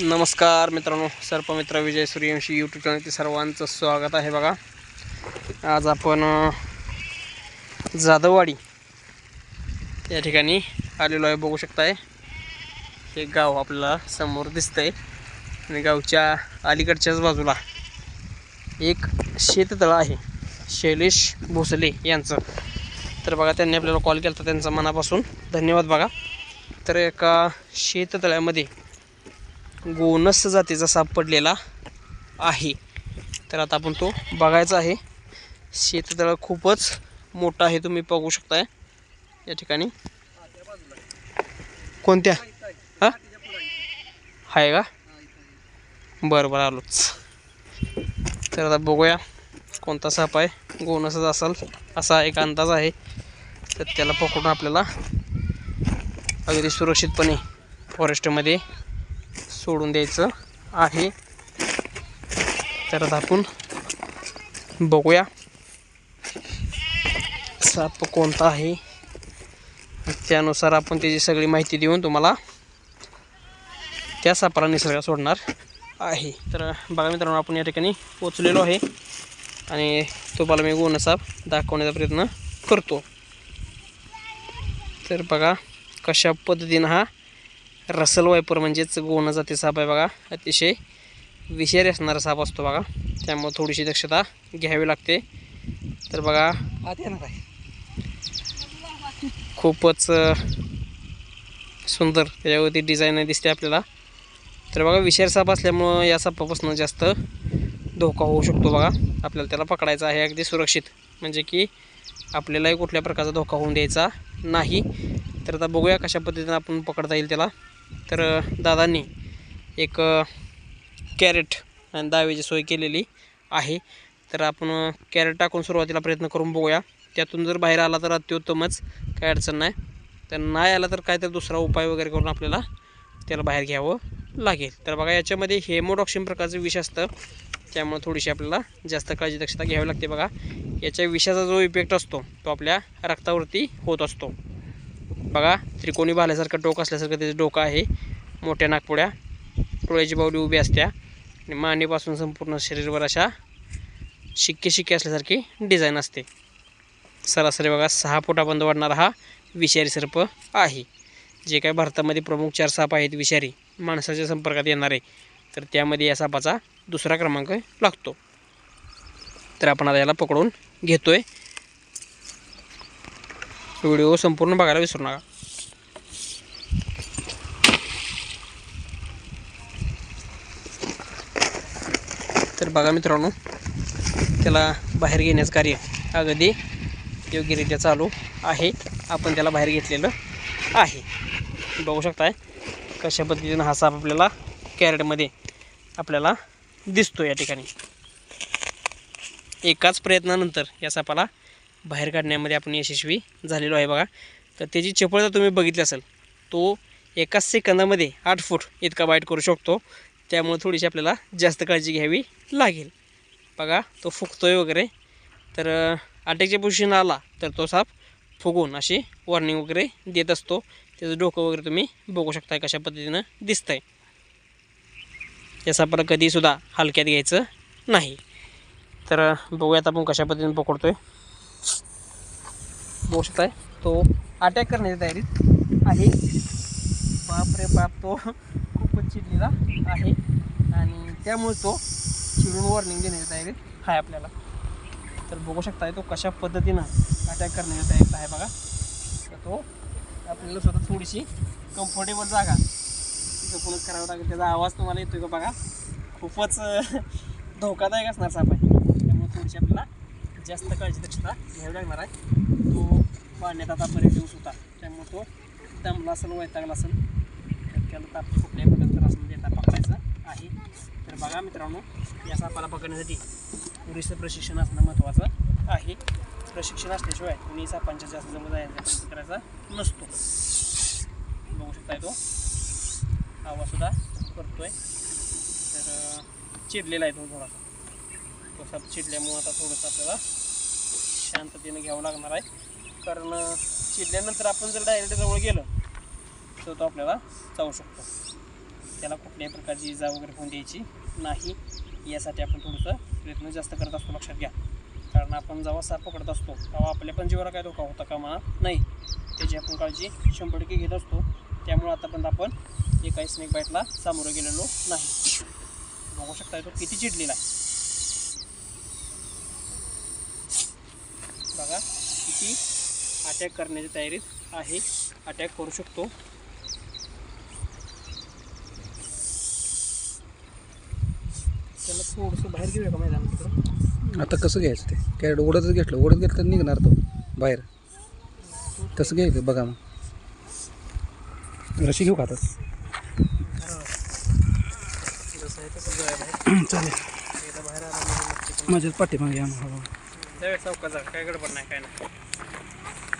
नमस्कार मित्रांनो सर्पमित्र विजय सूर्यवंशी यूट्यूब चॅनलचे सर्वांचं स्वागत आहे बघा. आज आपण जाधववाडी या ठिकाणी आलेलो आहे बघू शकताय. हे गाव आपल्याला समोर दिसतंय. आणि गावच्या अलीकडच्याच बाजूला एक शेततळ आहे. शैलेश भोसले यांचं. तर बघा त्यांनी आपल्याला कॉल केला होता त्यांचा मनापासून. धन्यवाद बघा. तर एका शेततळ्यामध्ये गोनस जातीचा साप पडलेला आहे. तर आता आपण तो बघायचा आहे. शेततळं खूपच मोठा आहे तुम्ही बघू शकताय. या ठिकाणी. कोणत्या? हा? आहे का? बरं बरं आलोच. तर आता बघूया कोणता साप आहे. गोनसच असाल असा एक अंदाज आहे. तर त्याला पकडून आपल्याला अगदी सुरक्षितपणे फॉरेस्टमध्ये सोडून द्यायचं आहे. तर आता आपण बघूया साप कोणता आहे. त्यानुसार आपण त्याची सगळी माहिती देऊन तुम्हाला त्या सापाला निसर्गात सोडणार आहे. तर बघा मित्रांनो आपण या ठिकाणी पोचलेलो आहे आणि तुम्हाला मी गोण साप दाखवण्याचा प्रयत्न करतो. तर बघा कशा पद्धतीनं हा रसल वायपर म्हणजेच गोण जाती साप आहे बघा. अतिशय विषारी असणारा साप असतो बघा. त्यामुळे थोडीशी दक्षता घ्यावी लागते. तर बघा खूपच सुंदर त्याच्यावरती डिझाईन दिसते आपल्याला. तर बघा विषारी साप असल्यामुळं या सापापासून जास्त धोका होऊ शकतो बघा. आपल्याला त्याला पकडायचा आहे अगदी सुरक्षित. म्हणजे की आपल्यालाही कुठल्या प्रकारचा धोका होऊन द्यायचा नाही. तर आता बघूया कशा पद्धतीनं आपण पकडता येईल त्याला. तर दादांनी एक कॅरेट आणि दावेची सोय केलेली आहे. तर आपण कॅरेट टाकून सुरुवातीला प्रयत्न करून बघूया. त्यातून जर बाहेर आला तर अत्युत्तमच काय अडचण नाही. तर नाही आला तर काय तर दुसरा उपाय वगैरे करून आपल्याला त्याला बाहेर घ्यावं लागेल. तर बघा याच्यामध्ये हेमोडॉक्सिन प्रकारचं विष असतं. त्यामुळे थोडीशी आपल्याला जास्त काळजी दक्षता घ्यावी लागते बघा. याच्या विषाचा जो इफेक्ट असतो तो आपल्या रक्तावरती होत असतो. बघा त्रिकोणी भाल्यासारखं डोकं असल्यासारखं त्याचं डोकं आहे. मोठ्या नागपुड्या डोळ्याची बावडी उभी असत्या. आणि मानेपासून संपूर्ण शरीरवर अशा शिक्के शिक्के असल्यासारखी डिझाईन असते. सरासरी बघा सहा फुटापर्यंत वाढणारा हा विषारी सर्प आहे. जे काय भारतामध्ये प्रमुख चार साप आहेत विषारी माणसाच्या संपर्कात येणारे तर त्यामध्ये या सापाचा दुसरा क्रमांक लागतो. तर आपण आता याला पकडून घेतोय. व्हिडिओ संपूर्ण बघायला विसरू नका. तर बघा मित्रांनो त्याला बाहेर घेण्याचं कार्य अगदी योग्यरित्या चालू आहे. आपण त्याला बाहेर घेतलेलं आहे. बघू शकताय कशा पद्धतीनं हा साप आपल्याला कॅरेटमध्ये आपल्याला दिसतो या ठिकाणी. एकाच प्रयत्नानंतर या सापाला बाहेर काढण्यामध्ये आपण यशस्वी झालेलो आहे बघा. तर त्याची चपळता तुम्ही बघितली असेल तो एकाच सेकंदामध्ये आठ फूट इतका बाईट करू शकतो. त्यामुळे थोडीशी आपल्याला जास्त काळजी घ्यावी लागेल. बघा तो फुगतोय वगैरे. तर अटॅकच्या पोझिशन आला तर तो साप फुगून अशी वॉर्निंग वगैरे देत असतो. त्याचं डोकं वगैरे तुम्ही बघू शकता कशा पद्धतीनं दिसतंय. या सापाला कधीसुद्धा हलक्यात घ्यायचं नाही. तर बघूयात आपण कशा पद्धतीने आहे बघू शकताय तो अटॅक करण्याच्या तयारीत आहे. बाप रे बाप तो खूपच चिडलेला आहे. आणि त्यामुळे तो चिडून वॉर्निंग देण्याच्या तयारीत आहे आपल्याला. तर बघू शकताय तो कशा पद्धतीनं अटॅक करण्याच्या तयारीत आहे बघा. तर तो आपल्याला स्वतः थोडीशी कम्फर्टेबल जागा तिथं करावं लागेल त्याचा आवाज तुम्हाला येतोय का बघा. खूपच धोकादायक असणार साप आहे त्यामुळे थोडीशी आपल्याला जास्त काळजी होता घ्यावी लागणार आहे तो पाण्यात आता बरेच दिवस होता. त्यामुळे तो दमला असेल वैतागला असेल तर त्याला ताप कुठल्याही प्रकारचं असेल देता पकडायचं आहे. तर बघा मित्रांनो या सापाला पकडण्यासाठी पुरेसं प्रशिक्षण असणं महत्त्वाचं आहे. प्रशिक्षण असल्याशिवाय कुणी सापांच्या जास्त जवळ जायचा करायचा नसतो. बघू शकताय तो. आवाजसुद्धा करतोय. तर चिडलेला आहे तो थोडासा. तो साप चिडल्यामुळं आता थोडंसं आपल्याला शांततेनं घ्यावं लागणार आहे. कारण चिडल्यानंतर आपण जर डायरेक्ट जवळ गेलं तर तो आपल्याला चावू शकतो. त्याला कुठल्याही प्रकारची इजा वगैरे होऊन द्यायची नाही. यासाठी आपण थोडंसं प्रयत्न जास्त करत असतो लक्षात घ्या. कारण आपण जेव्हा साप पकडत असतो तेव्हा आपल्या पण जीवाला काय धोका होता कामा नाही. त्याची आपण काळजी शंभर टक्के घेत असतो. त्यामुळे आतापर्यंत आपण एकाही स्नेक बाईटला सामोरं गेलेलो नाही. बघू शकता तो किती चिडलेला आहे बघा किती अटॅक करण्याच्या तयारीत आहे. अटॅक करू शकतो. त्याला थोडंसं बाहेर घेऊया का मैदानात आता कसं घ्यायचं ते? काय ओढतच घेतलं. ओढत घेतलं तर निघणार तो बाहेर. तसं घ्यायचं बघा मग. रशी घेऊ का आता? जसं आहे तसं जाऊया बाहेर चालेल. एकदा बाहेर आला म्हणजे नक्की पण माझ्या पाठीमागे या मग. त्यावेळेस चौकात जा. काय गडबड नाही काय नाही.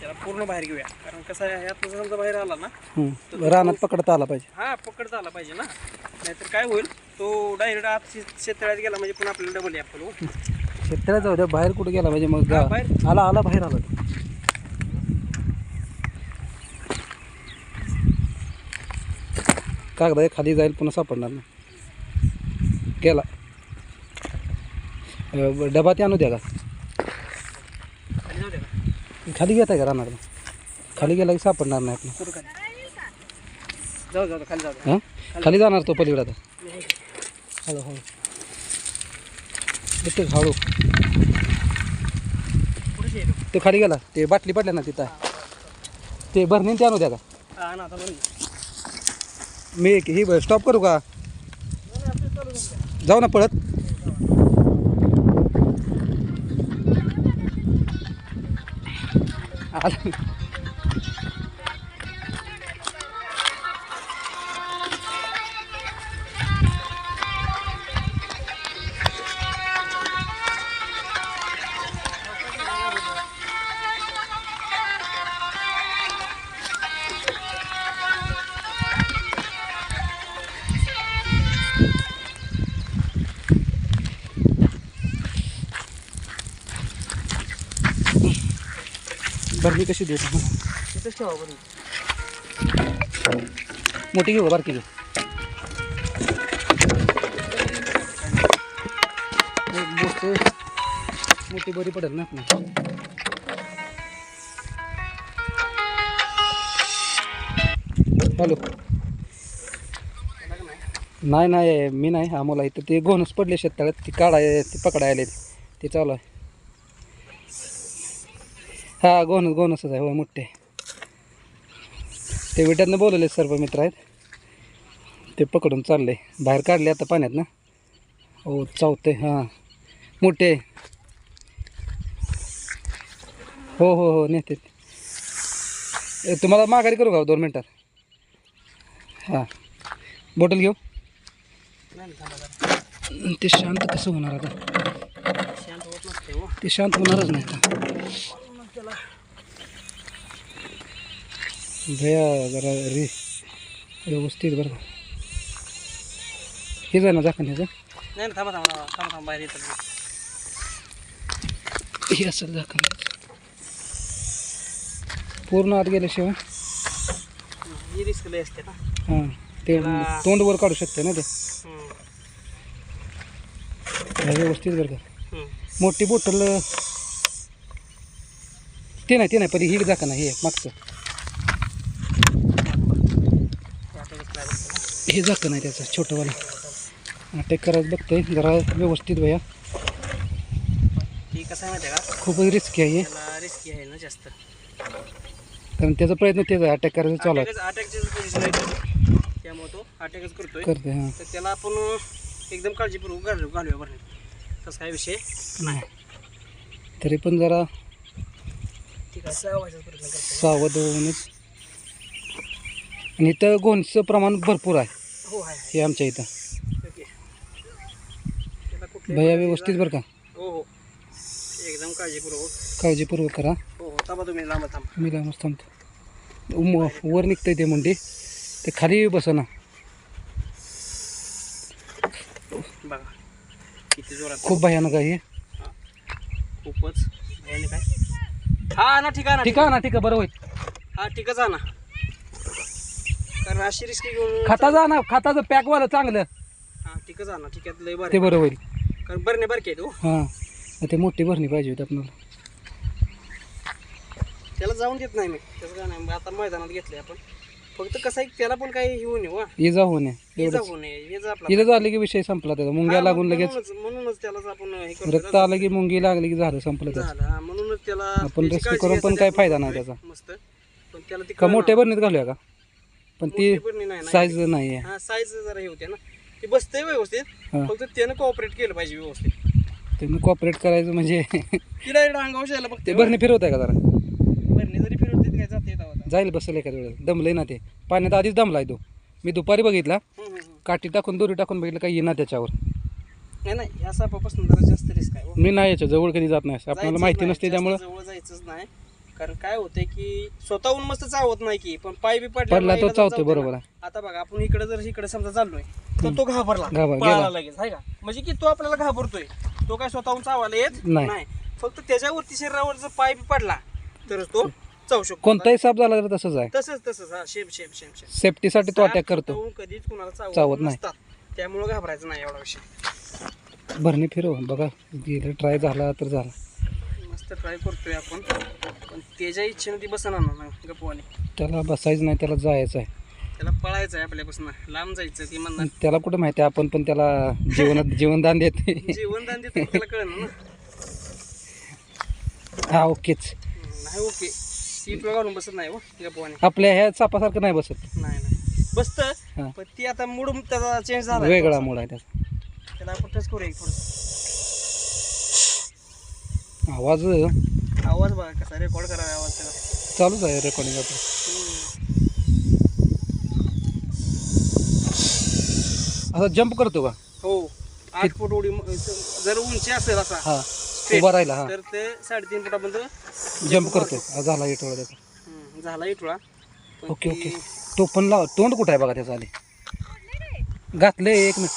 त्याला पूर्ण बाहेर घेऊया. कारण कसं आहे यात समजा बाहेर आला ना. रानात पकडता आला पाहिजे. हा पकडता आला पाहिजे ना. नाहीतर काय होईल तो डायरेक्ट आत शेत- शेततळ्यात गेला म्हणजे पुन्हा आपल्याला डबल ॲपल हो. शेतकऱ्या जाऊ द्या बाहेर कुठे गेला पाहिजे मग गा- बाहेर. आला आला बाहेर आला तो. कागद खाली जाईल पुन्हा सापडणार नाही. गेला. अं, डबा ते आणू द्या का? खाली घेताय का रानात? खाली गेला की सापडणार नाही आपण कुठं खाली. जाऊ जाऊ खाली जाऊ. दे. हां? खाली जाणार तो पलीकडे आता. हळू हळू. येते हळू. पुढे येतो. ते खाली गेला. ते बाटली पडल्या ना तिथं. ते भरणी ते आणू द्या का? हा ना आता बरं मी एक- ही स्टॉप करू का? जाऊ ना पळत. आलं. कशी देऊ तिथंच ठेवा बरं मोठी घेऊ बारकी घेऊ? मोठी बरी पडेल ना आपण हॅलो. नाही नाही मी नाही आम्हाला इथं ते गोनस पडले शेततळ्यात. ती काढाय ती पकडाय आले ते चालू आहे. हां गोनस गोनसच आहे होय मोठे. ते विट्यातनं बोलवले सर्व मित्र आहेत. ते पकडून चालले. बाहेर काढले आता पाण्यात ना. हो चावते हां. मोठे. हो हो हो नेते. तुम्हाला माघारी करू का हो, दोन मिनटात? हां. बॉटल घेऊ? ते शांत कसं होणार आता? ते शांत होणारच नाही आता भया जरा रे व्यवस्थित बरं का. हे जाय ना झाकण ह्याचं नाही नाही, थांबा थांबा थांबा थांबा बाहेर येतात हे असेल झाकण पूर्ण आत गेल्याशिवाय? ही रिस्क लय असते ना. हां ते तोंड वर काढू शकते ना ते. हे व्यवस्थित बरं का. मोठी बॉटल ते नाही ते नाही पण ही झाकण आहे हे मागचं ते आता कसं काय बघतो ना. हे झाकण आहे त्याचं छोटंवालं. अटॅक करायचं बघतोय जरा व्यवस्थित भैया ती कसं माहिती आहे का? खूप रिस्की आहे त्याला रिस्की आहे ना जास्त. कारण त्याचा प्रयत्न तेच आहे अटॅक करायचा चालू आहे. अटॅकच पोझिशन आहे. त्यामुळे तो अटॅकच करतोय. करते हां. तर त्याला आपण एकदम काळजीपूर्वक घालू घालूया बरं तसं काय विषय नाही. तरी पण जरा सावध होऊनच. आणि इथं गोंडचं प्रमाण भरपूर आहे. हो आहे हे आमच्या इथं. भैया व्यवस्थित बरं का? हो हो. एकदम काळजीपूर्वक. काळजीपूर्वक करा. हो हो. थांबा तुम्ही लांब थांबा. मी लांबच थांबतो उम- वर निघतंय ते मुंडी. ते खाली बघा. किती जोरात. खूप भयानक आहे हे. खूपच भयानक आहे. हा ना ठीक आहे ना ठीक आहे. ना ठीक आहे बरं होईल. हा ठीकच आहे ना. कारण अशी रिस्क घेऊन खताचा ना खताचं पॅक वाला चांगलं. हा आहे ना ठीक आहे लय ते. बरं होईल कारण बरं नाही बरं काय तो. हां ते मोठी भरणी पाहिजे होती आपल्याला. त्याला जाऊन देत नाही मी त्याचं काय नाही मग आता मैदानात घेतले आपण. फक्त कसं आहे त्याला पण काही हे होऊ नये वा इजा होऊ नये हे जाऊ नये हे जा आपला. इजा झाली की विषय संपला त्याचा मुंग्या हा, लागून लगेच. म्हणूनच म्हणूनच त्यालाच आपण हे करतो रक्त आलं की मुंगी लागली की झालं संपलं त्याचं. झालं हा, म्हणूनच त्याला आपण त्याची रिस्क काळजी करून पण घ्यायचं काही फायदा नाही. त्याचा. मस्त. पण त्याला ती का. मोठ्या भरणीत घालूया का? पण ती मोठी नाही ना. साईज नाही आहे. हा साईज जरा हे होते ना. ते बसतंय व्यवस्थित हा. फक्त त्यानं कोऑपरेट केलं पाहिजे व्यवस्थित. ते कॉपरेट करायचं म्हणजे तिला यायला ते बघते. भरणी फिरवत आहे का जरा? भरणी जरी फिरवते काय जाते येत जाईल बसेल एखाद्या वेळेला दमलंय ना ते. पाण्यात आधीच दमलाय तो. मी दुपारी बघितला. काठी टाकून दोरी टाकून बघितलं काही येणार त्याच्यावर. नाही सापापासून जरा जास्त रिस्क आहे हो. मी नाही याच्या जवळ कधी जात नाही. आपल्याला जायचंच माहिती नाही, नसते जास्त त्यामुळं. जवळ जायचंच नाही. कारण काय होतंय की स्वतःहून मस्त चावत नाही की पण पाय बी पडला तो चावतोय, बरोबर. आहे. आता बघा आपण इकडे जर इकडे समजा चाललोय तर तो घाबरला घाबर- पळाला गेला. लगेच आहे का? म्हणजे की तो आपल्याला घाबरतोय. तो काय स्वतःहून चावायला येत नाही. नाही. फक्त त्याच्यावरती शरीरावर जर पाय बी पडला तरच तो चावू शकतो. कोणताही साप झाला तर तसंच आहे. तसंच तसंच. हा शेम शेम शेम शेम सेफ्टीसाठी तो अटॅक करतो. कधीच कुणाला चावत चावत नाही. नसतात. त्यामुळे घाबरायचं नाही एवढा विषय. भरणी फिरव बघा गेलं ट्राय झाला तर झाला. मस्त ट्राय करतोय आपण. पण त्याच्या इच्छेने ती बसणार ना गपवाने त्याला बसायचं नाही त्याला जायचं आहे. त्याला पळायचं आहे आपल्यापासून. लांब जायचं ती म्हणणार. त्याला कुठं माहिती आपण पण त्याला जीवन जीवनदान देते जीवनदान देतो त्याला कळलं ना. हा ओकेच. नाही ओके. सीट घालून बसत नाही हो गपवाने आपल्या ह्या सापासारखं नाही बसत. नाही नाही. बसत हा. पण ती आता मूड त्याचा चेंज झाला वेगळा मूड आहे त्याचा. त्याला आपण टच करू एक थोडं आवाज? आवाज बघा कसा रेकॉर्ड करा आवाज त्याला. चालूच आहे रेकॉर्डिंग. असा जंप करतो का? हो. आठ फूट उडी जर उंची असेल असा हा. उभा राहिला हा. तर ते साडेतीन फुटापर्यंत जंप करतो हा झाला इटोळा त्याचा. हम्म, झाला इटुळा ओके ओके. तो पण लाव तोंड कुठं आहे बघा त्याचा आले घातले एक मिनिट.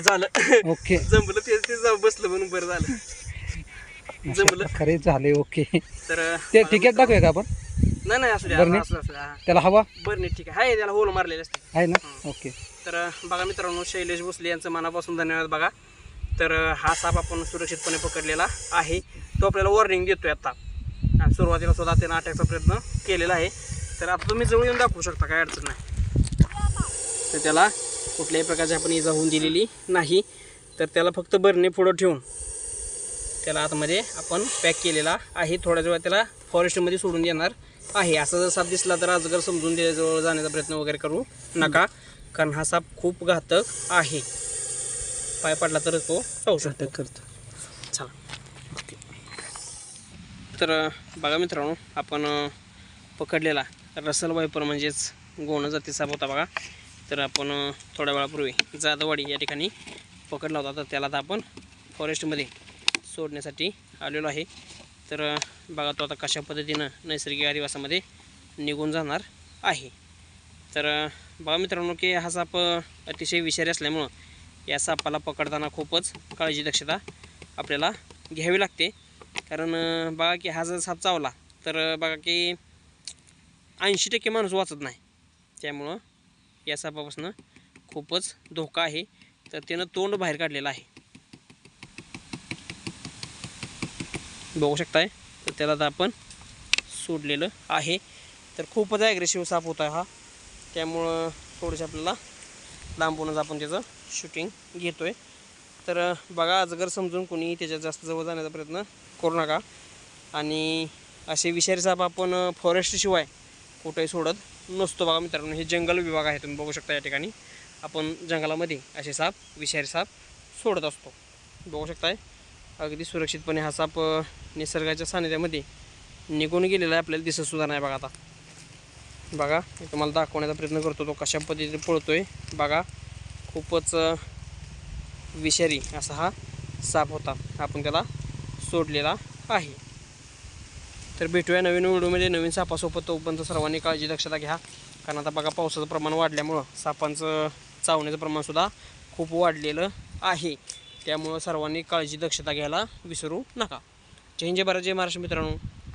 झालं झालं. ओके. जमलं ते ते जाऊ बसलं म्हणून बरं झालं. जमलं. खरे झाले ओके. तर ते तिकीट टाकूया का आपण? नाही नाही असू बरं. त्याला हवा? बरं नाही ठीक आहे. हाय त्याला होल मारलेले असते आहे ना? ओके. तर बघा मित्रांनो शैलेश भोसले यांचं मनापासून धन्यवाद बघा. तर हा साप आपण सुरक्षितपणे पकडलेला आहे. तो आपल्याला वॉर्निंग देतोय आता. आणि सुरुवातीला सुद्धा त्यानं अटॅकचा प्रयत्न केलेला आहे. तर आता तुम्ही जवळ येऊन दाखवू शकता काय अडचण नाही. तर त्याला कुठल्याही प्रकारची आपण इजा होऊन दिलेली नाही. तर त्याला फक्त बरणी पुढं ठेवून त्याला आतमध्ये आपण पॅक केलेला आहे. थोड्या वेळा त्याला फॉरेस्टमध्ये सोडून देणार आहे. असा जर साप दिसला तर अजगर समजून त्याच्याजवळ जाण्याचा प्रयत्न वगैरे करू नका कारण हा साप खूप घातक आहे. पाय पडला तर तो शकतो. करतो. चला. तर बघा मित्रांनो आपण पकडलेला रसल वायपर म्हणजेच गोण जाती साप होता बघा. तर आपण थोड्या वेळापूर्वी जादवाडी या ठिकाणी पकडला होता. तर त्याला आता आपण फॉरेस्टमध्ये सोडण्यासाठी आलेलो आहे. तर बघा तो आता कशा पद्धतीनं नैसर्गिक आदिवासामध्ये निघून जाणार आहे. तर बघा मित्रांनो की हा साप अतिशय विषारी असल्यामुळं या सापाला पकडताना खूपच काळजी दक्षता आपल्याला घ्यावी लागते. कारण बघा की हा जर साप चावला तर बघा की ऐंशी टक्के माणूस वाचत नाही. त्यामुळं या सापापासून खूपच धोका आहे. तर त्यानं तोंड बाहेर काढलेलं आहे. बघू शकताय तर त्याला आता आपण सोडलेलं आहे. तर खूपच ॲग्रेसिव्ह साप होता हा. त्यामुळं थोडंसं आपल्याला लांबूनच आपण त्याचं शूटिंग घेतो आहे तर बघा अजगर समजून कोणी त्याच्यात जास्त जवळ जाण्याचा प्रयत्न करू नका. आणि असे विषारी साप आपण फॉरेस्टशिवाय कुठेही सोडत नसतो बघा मित्रांनो हे जंगल विभाग आहे तुम्ही बघू शकता या ठिकाणी. आपण जंगलामध्ये असे साप विषारी साप सोडत असतो. बघू शकताय अगदी सुरक्षितपणे हा साप निसर्गाच्या सानिध्यामध्ये निघून गेलेला आहे आपल्याला दिसतसुद्धा नाही बघा आता. बघा मी तुम्हाला दाखवण्याचा प्रयत्न करतो तो कशा पद्धतीने पळतोय. बघा खूपच विषारी असा हा साप होता. आपण त्याला सोडलेला आहे. तर भेटूया नवीन व्हिडिओमध्ये. नवीन सापासोबत तोपर्यंत सर्वांनी काळजी दक्षता घ्या. कारण आता बघा पावसाचं प्रमाण वाढल्यामुळं सापांचं चावण्याचं प्रमाणसुद्धा खूप वाढलेलं आहे. त्यामुळं सर्वांनी काळजी दक्षता घ्यायला विसरू नका. जय जय भारत जय महाराष्ट्र मित्रांनो.